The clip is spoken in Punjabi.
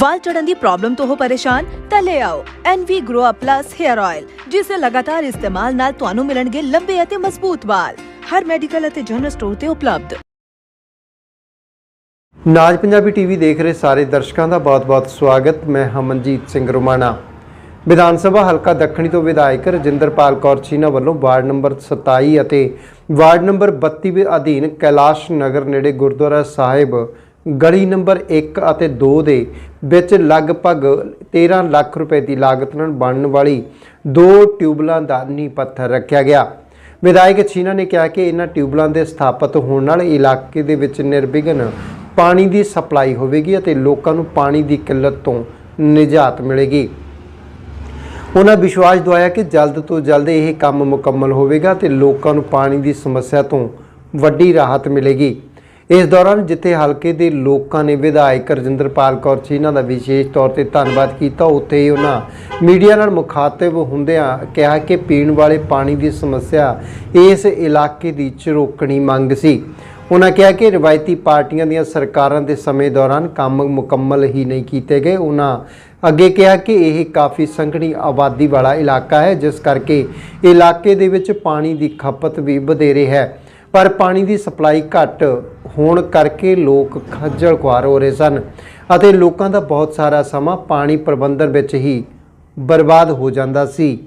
ਵਾਲ ਝੜਨ ਦੀ ਪ੍ਰੋਬਲਮ ਤੋਂ ਹੋ ਪਰੇਸ਼ਾਨ, ਤਾਂ ਲੈ ਆਓ NV Grow Up Plus Hair Oil ਜਿਸ ਦੇ ਲਗਾਤਾਰ ਇਸਤੇਮਾਲ ਨਾਲ ਤੁਹਾਨੂੰ ਮਿਲਣਗੇ ਲੰਬੇ ਅਤੇ ਮਜ਼ਬੂਤ ਵਾਲ। ਹਰ ਮੈਡੀਕਲ ਅਤੇ ਜਨਰਲ ਸਟੋਰ ਤੇ ਉਪਲਬਧ। ਨਾਜ ਪੰਜਾਬੀ ਟੀਵੀ ਦੇਖ ਰਹੇ ਸਾਰੇ ਦਰਸ਼ਕਾਂ ਦਾ ਬਹੁਤ-ਬਹੁਤ ਸਵਾਗਤ। ਮੈਂ ਹਮਨਜੀਤ ਸਿੰਘ ਰੋਮਾਣਾ। ਵਿਧਾਨ ਸਭਾ ਹਲਕਾ ਦੱਖਣੀ ਤੋਂ ਵਿਧਾਇਕ ਰਜਿੰਦਰਪਾਲ ਕੌਰ ਚੀਨਾ ਵੱਲੋਂ ਵਾਰਡ ਨੰਬਰ 27 ਅਤੇ ਵਾਰਡ ਨੰਬਰ 32 ਦੇ ਅਧੀਨ ਕੈਲਾਸ਼ ਨਗਰ ਨੇੜੇ ਗੁਰਦੁਆਰਾ ਸਾਹਿਬ ਗਲੀ ਨੰਬਰ 1 ਅਤੇ 2 ਦੇ ਵਿੱਚ ਲਗਭਗ 13 ਲੱਖ ਰੁਪਏ ਦੀ ਲਾਗਤ ਨਾਲ ਬਣਨ ਵਾਲੀ ਦੋ ਟਿਊਬਲਾਂ ਦਾ ਨੀਂਹ ਪੱਥਰ ਰੱਖਿਆ ਗਿਆ। ਵਿਧਾਇਕ ਛੀਨਾ ਨੇ ਕਿਹਾ ਕਿ ਇਹਨਾਂ ਟਿਊਬਲਾਂ ਦੇ ਸਥਾਪਿਤ ਹੋਣ ਨਾਲ ਇਲਾਕੇ ਦੇ ਵਿੱਚ ਨਿਰਵਿਘਨ ਪਾਣੀ ਦੀ ਸਪਲਾਈ ਹੋਵੇਗੀ ਅਤੇ ਲੋਕਾਂ ਨੂੰ ਪਾਣੀ ਦੀ ਕਿੱਲਤ ਤੋਂ ਨਿਜਾਤ ਮਿਲੇਗੀ। ਉਹਨਾਂ ਵਿਸ਼ਵਾਸ ਦਿਵਾਇਆ ਕਿ ਜਲਦ ਤੋਂ ਜਲਦ ਇਹ ਕੰਮ ਮੁਕੰਮਲ ਹੋਵੇਗਾ ਤੇ ਲੋਕਾਂ ਨੂੰ ਪਾਣੀ ਦੀ ਸਮੱਸਿਆ ਤੋਂ ਵੱਡੀ ਰਾਹਤ ਮਿਲੇਗੀ। ਇਸ ਦੌਰਾਨ ਜਿੱਥੇ ਹਲਕੇ ਦੇ ਲੋਕਾਂ ਨੇ ਵਿਧਾਇਕ ਰਜਿੰਦਰਪਾਲ ਕੌਰ ਚੀਨਾ ਦਾ ਵਿਸ਼ੇਸ਼ ਤੌਰ ਤੇ ਧੰਨਵਾਦ ਕੀਤਾ, ਉੱਥੇ ਹੀ ਉਹਨਾਂ ਮੀਡੀਆ ਨਾਲ ਮੁਖਾਤਬ ਹੁੰਦਿਆਂ ਕਿਹਾ ਕਿ ਪੀਣ ਵਾਲੇ ਪਾਣੀ ਦੀ ਸਮੱਸਿਆ ਇਸ ਇਲਾਕੇ ਦੀ ਚਰੋਕਣੀ ਮੰਗ ਸੀ। ਉਹਨਾਂ ਕਿਹਾ ਕਿ ਰਵਾਇਤੀ ਪਾਰਟੀਆਂ ਦੀਆਂ ਸਰਕਾਰਾਂ ਦੇ ਸਮੇਂ ਦੌਰਾਨ ਕੰਮ ਮੁਕੰਮਲ ਹੀ ਨਹੀਂ ਕੀਤੇ ਗਏ। ਉਹਨਾਂ ਅੱਗੇ ਕਿਹਾ ਕਿ ਇਹ ਕਾਫੀ ਸੰਘਣੀ ਆਬਾਦੀ ਵਾਲਾ ਇਲਾਕਾ ਹੈ, ਜਿਸ ਕਰਕੇ ਇਲਾਕੇ ਦੇ ਵਿੱਚ ਪਾਣੀ ਦੀ ਖਪਤ ਵੀ ਵਧੇਰੇ ਹੈ। ਪਰ ਪਾਣੀ ਦੀ ਸਪਲਾਈ ਘੱਟ ਹੋਣ ਕਰਕੇ ਲੋਕ ਖੱਜਲ ਖੁਆਰ ਹੋ ਰਹੇ ਸਨ ਅਤੇ ਲੋਕਾਂ ਦਾ ਬਹੁਤ ਸਾਰਾ ਸਮਾਂ ਪਾਣੀ ਪ੍ਰਬੰਧਨ ਵਿੱਚ ਹੀ ਬਰਬਾਦ ਹੋ ਜਾਂਦਾ ਸੀ।